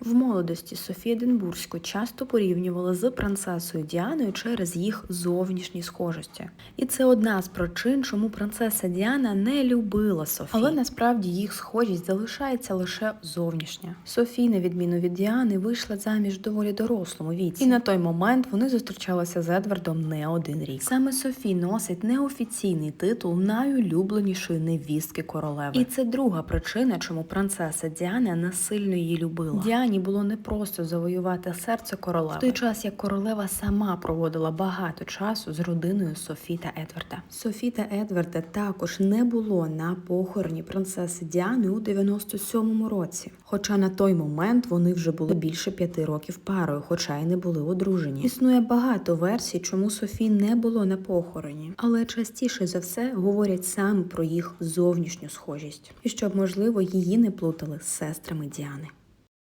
В молодості Софію Единбурзьку часто порівнювали з принцесою Діаною через їх зовнішні схожості. І це одна з причин, чому принцеса Діана не любила Софію. Але насправді їх схожість залишається лише зовнішня. Софія, на відміну від Діани, вийшла заміж доволі дорослому віці. І на той момент вони зустрічалися з Едвардом не один рік. Саме Софі носить неофіційний титул найулюбленішої невістки королеви. І це друга причина, чому принцеса Діана насильно її любила. Діані було не просто завоювати серце королеви, в той час як королева сама проводила багато часу з родиною Софі та Едварда. Софі та Едварда також не було на похороні принцеси Діани у 97-му році. Хоча на той момент вони вже були більше п'яти років парою, хоча й не були одружені. Існує багато версій, чому Софі не було на похороні, але частіше за все говорять саме про їх зовнішню схожість, і щоб можливо її не плутали з сестрами Діани.